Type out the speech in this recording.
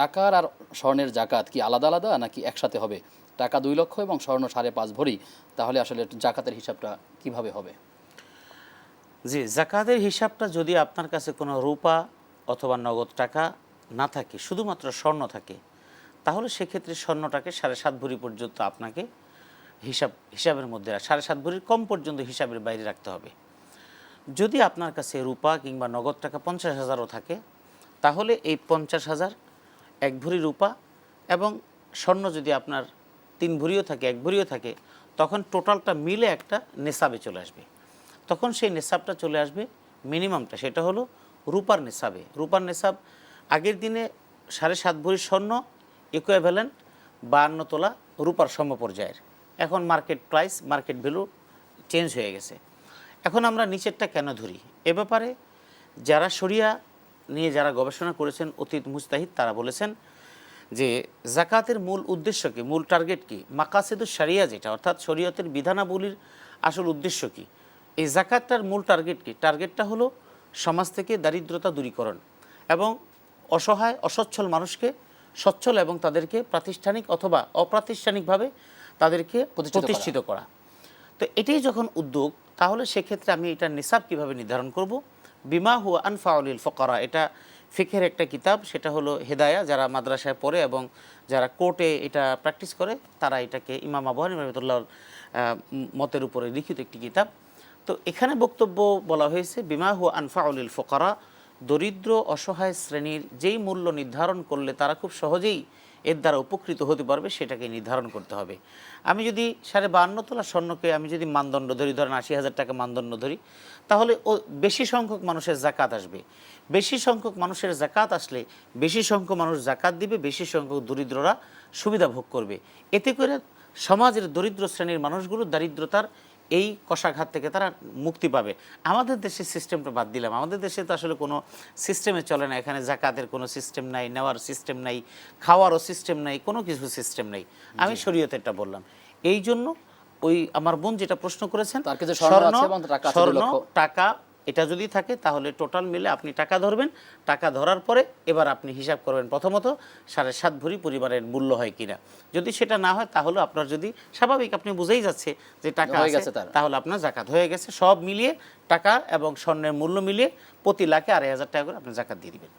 টাকার আর স্বর্ণের জাকাত কি আলাদা আলাদা নাকি একসাথে হবে? টাকা দুই লক্ষ এবং স্বর্ণ সাড়ে পাঁচ ভরি। তাহলে আসলে জাকাতের হিসাবটা কীভাবে হবে? জি, জাকাতের হিসাবটা যদি আপনার কাছে কোনো রূপা অথবা নগদ টাকা না থাকে, শুধুমাত্র স্বর্ণ থাকে, তাহলে সেক্ষেত্রে স্বর্ণটাকে সাড়ে সাত ভরি পর্যন্ত আপনাকে হিসাব, হিসাবের মধ্যে সাড়ে সাত ভরির কম পর্যন্ত হিসাবের বাইরে রাখতে হবে। যদি আপনার কাছে রূপা কিংবা নগদ টাকা পঞ্চাশ হাজারও থাকে, তাহলে এই পঞ্চাশ হাজার এক ভরি রূপা এবং স্বর্ণ যদি আপনার তিন ভরিও থাকে, এক ভরিও থাকে, তখন টোটালটা মিলে একটা নেশাবে চলে আসবে। তখন সেই নেশাবটা চলে আসবে মিনিমামটা, সেটা হলো রূপার নেশাবে। রূপার নেশাব আগের দিনে সাড়ে সাত ভরি স্বর্ণ ইকুইভ্যালেন্ট বাহান্ন তোলা রূপার সমপর্যায়ের এখন market price market value change হয়ে গেছে। এখন আমরা নিচেরটা কেন ধরি? এ ব্যাপারে যারা শরিয়া নিয়ে যারা গবেষণা করেছেন অতীত মুস্তাহিদ তারা বলেছেন যে জাকাতের মূল উদ্দেশ্য কি? মূল টার্গেট কি? মাকাসেদুর সারিয়া যেটা অর্থাৎ শরীয়তের বিধানাবলীর আসল উদ্দেশ্য কি? এই জাকাতটার মূল টার্গেট কি? টার্গেটটা হলো সমাজ থেকে দারিদ্রতা দূরীকরণ এবং অসহায় অসচ্ছল মানুষকে সচ্ছল এবং তাদেরকে প্রাতিষ্ঠানিক অথবা অপ্রাতিষ্ঠানিকভাবে তাদেরকে প্রতিষ্ঠিত করা। প্রতিষ্ঠিত করা। তো এটাই যখন উদ্যোগ তাহলে সেক্ষেত্রে আমি এটা নিসাব কীভাবে নির্ধারণ করব? বিমা হুয়া আনফাউলিল ফকরা। এটা ফিকের একটা কিতাব, সেটা হলো হেদায়া। যারা মাদ্রাসায় পড়ে এবং যারা কোর্টে এটা প্র্যাকটিস করে, তারা এটাকে ইমাম আবহান রহমতুল্লাহ মতের উপরে লিখিত একটি কিতাব। তো এখানে বক্তব্য বলা হয়েছে, বিমা হুয়া আনফাউলিল ফকরা। দরিদ্র, অসহায় শ্রেণির যেই মূল্য নির্ধারণ করলে তারা খুব সহজেই এর দ্বারা উপকৃত হতে পারবে, সেটাকে নির্ধারণ করতে হবে। আমি যদি সাড়ে বান্ন তোলা স্বর্ণকে আমি যদি মানদণ্ড ধরি, ধরেন আশি হাজার টাকা মানদণ্ড ধরি, তাহলে ও বেশি সংখ্যক মানুষের জাকাত আসবে। বেশি সংখ্যক মানুষের জাকাত আসলে বেশি সংখ্যক মানুষ জাকাত দিবে, বেশি সংখ্যক দরিদ্ররা সুবিধা ভোগ করবে। এতে করে সমাজের দরিদ্র শ্রেণির মানুষগুলো দারিদ্রতার এই কষাঘাত থেকে তারা মুক্তি পাবে। আমাদের দেশের সিস্টেমটা বাদ দিলাম। আমাদের দেশে তো আসলে কোনো সিস্টেমে চলে না। এখানে জাকাতের কোনো সিস্টেম নাই নেওয়ার সিস্টেম নাই খাওয়ারও সিস্টেম নাই কোনো কিছু সিস্টেম নাই। আমি শরীয়তেরটা বললাম। এই জন্য ওই আমার বোন যেটা প্রশ্ন করেছেন স্বর্ণ টাকা এটা যদি থাকে তাহলে টোটাল মিলে আপনি টাকা ধরবেন। টাকা ধরার পরে এবার আপনি হিসাব করবেন প্রথমত সাড়ে সাত ভরি পরিবারের মূল্য হয় কিনা। যদি সেটা না হয় তাহলে আপনার যদি স্বাভাবিক আপনি বুঝেই যাচ্ছে যে টাকা হয়ে গেছে তাহলে আপনার জাকাত হয়ে গেছে। সব মিলিয়ে টাকা এবং স্বর্ণের মূল্য মিলিয়ে প্রতি লাখে আড়াই হাজার টাকা করে আপনি জাকাত দিয়ে দিবেন।